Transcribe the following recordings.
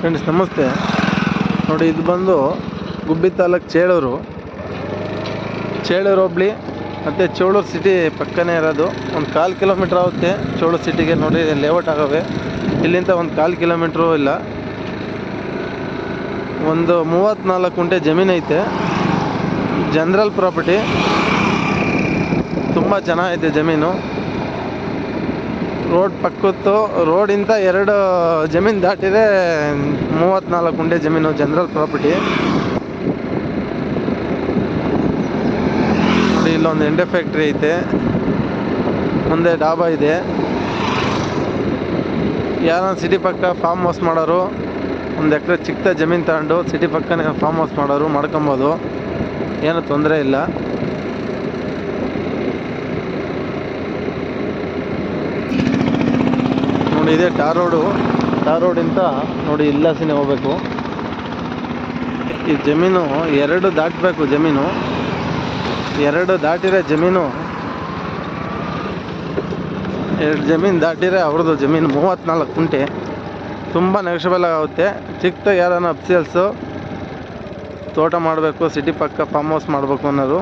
Friends ನಮಸ್ತೆ. ನೋಡಿ, ಇದು ಬಂದು ಗುಬ್ಬಿ ತಾಲೂಕ್ ಚೇಳೂರು. ಚೇಳೂರು ಹೋಬ್ಳಿ, ಮತ್ತು ಚೇಳೂರು ಸಿಟಿ ಪಕ್ಕನೇ ಇರೋದು. ಒಂದು ಕಾಲು ಕಿಲೋಮೀಟ್ರ್ ಆಗುತ್ತೆ ಚೇಳೂರು ಸಿಟಿಗೆ ನೋಡಿ ಲೇಔಟ್ ಆಗವೆ. ಇಲ್ಲಿಂದ ಒಂದು ಕಾಲು ಕಿಲೋಮೀಟ್ರು ಇಲ್ಲ. ಒಂದು ಮೂವತ್ತ್ನಾಲ್ಕು ಕುಂಟೆ ಜಮೀನು ಐತೆ. ಜನರಲ್ ಪ್ರಾಪರ್ಟಿ ತುಂಬ ಚೆನ್ನಾಗೈತೆ ಜಮೀನು. ರೋಡ್ ಪಕ್ಕತ್ತು ರೋಡಿಂದ ಎರಡು ಜಮೀನು ದಾಟಿದ್ರೆ ಮೂವತ್ತ್ನಾಲ್ಕು ಗುಂಡೆ ಜಮೀನು, ಜನರಲ್ ಪ್ರಾಪರ್ಟಿ. ನೋಡಿ, ಇಲ್ಲೊಂದು ಎಂಡೆ ಫ್ಯಾಕ್ಟ್ರಿ ಐತೆ. ಮುಂದೆ ಡಾಬಾ ಇದೆ. ಯಾರೋ ಸಿಟಿ ಪಕ್ಕ ಫಾರ್ಮ್ ಹೌಸ್ ಮಾಡೋರು, ಒಂದು ಎಕರೆ ಚಿಕ್ಕ ಜಮೀನು ತಗೊಂಡು ಸಿಟಿ ಪಕ್ಕನೇ ಫಾರ್ಮ್ ಹೌಸ್ ಮಾಡೋರು ಮಾಡ್ಕೊಬೋದು. ಏನು ತೊಂದರೆ ಇಲ್ಲ. ನೋಡಿ ಇದೆ, ಟಾರ್ ರೋಡು. ಟಾರ್ ರೋಡಿಂದ ನೋಡಿ ಇಲ್ಲಾಸಿನೇ ಹೋಗ್ಬೇಕು. ಈ ಜಮೀನು ಎರಡು ದಾಟಬೇಕು ಜಮೀನು. ಎರಡು ದಾಟಿರೋ ಜಮೀನು. ಎರಡು ಜಮೀನು ದಾಟಿರೆ ಅವ್ರದ್ದು ಜಮೀನು ಮೂವತ್ತ್ನಾಲ್ಕು ಕುಂಟೆ. ತುಂಬ ನೆಗೆಷಬಲ್ ಆಗುತ್ತೆ. ಚಿಕ್ಕ ಯಾರನ್ನ ಅಫ್ಸಿಯಲ್ಸು ತೋಟ ಮಾಡಬೇಕು, ಸಿಟಿ ಪಕ್ಕ ಫಾರ್ಮ್ ಹೌಸ್ ಮಾಡಬೇಕು ಅನ್ನೋದು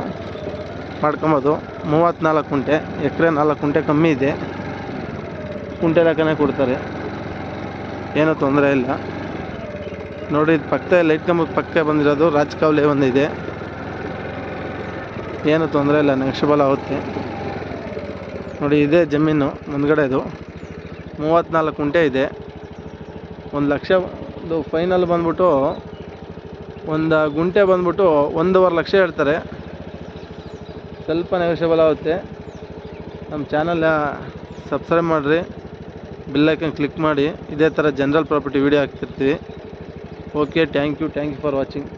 ಮಾಡ್ಕೊಬೋದು. ಮೂವತ್ತ್ನಾಲ್ಕು ಕುಂಟೆ, ಎಕರೆ ನಾಲ್ಕು ಕುಂಟೆ ಕಮ್ಮಿ ಇದೆ. ಕುಂಟೆ ಲೆಕ್ಕನೇ ಕೊಡ್ತಾರೆ. ಏನೂ ತೊಂದರೆ ಇಲ್ಲ. ನೋಡಿ, ಇದು ಪಕ್ಕ ಲೈಟ್ ಕಂಬಕ್ಕೆ ಪಕ್ಕ ಬಂದಿರೋದು ರಾಜ್ ಕಾವ್ಲೆ ಒಂದಿದೆ. ಏನು ತೊಂದರೆ ಇಲ್ಲ ನೆಕ್ಸ್ಟ್ ಬಲ ಆಗುತ್ತೆ. ನೋಡಿ, ಇದೇ ಜಮೀನು ಮುಂದ್ಗಡೆದು ಮೂವತ್ತ್ನಾಲ್ಕು ಕುಂಟೆ ಇದೆ. ಒಂದು ಲಕ್ಷದು ಫೈನಲ್ ಬಂದ್ಬಿಟ್ಟು ಒಂದು ಗುಂಟೆ ಬಂದ್ಬಿಟ್ಟು ಒಂದೂವರೆ ಲಕ್ಷ ಹೇಳ್ತಾರೆ. ಸ್ವಲ್ಪ ನೆಗೋಷಿಯಬಲ್ ಆಗುತ್ತೆ. ನಮ್ಮ ಚಾನಲ್ನ ಸಬ್ಸ್ಕ್ರೈಬ್ ಮಾಡಿರಿ. ಬಿಲ್ಲೈಕನ್ ಕ್ಲಿಕ್ ಮಾಡಿ, ಇದೇ ಥರ general property video ಹಾಕ್ತಿರ್ತೀವಿ. Okay thank you thank you for watching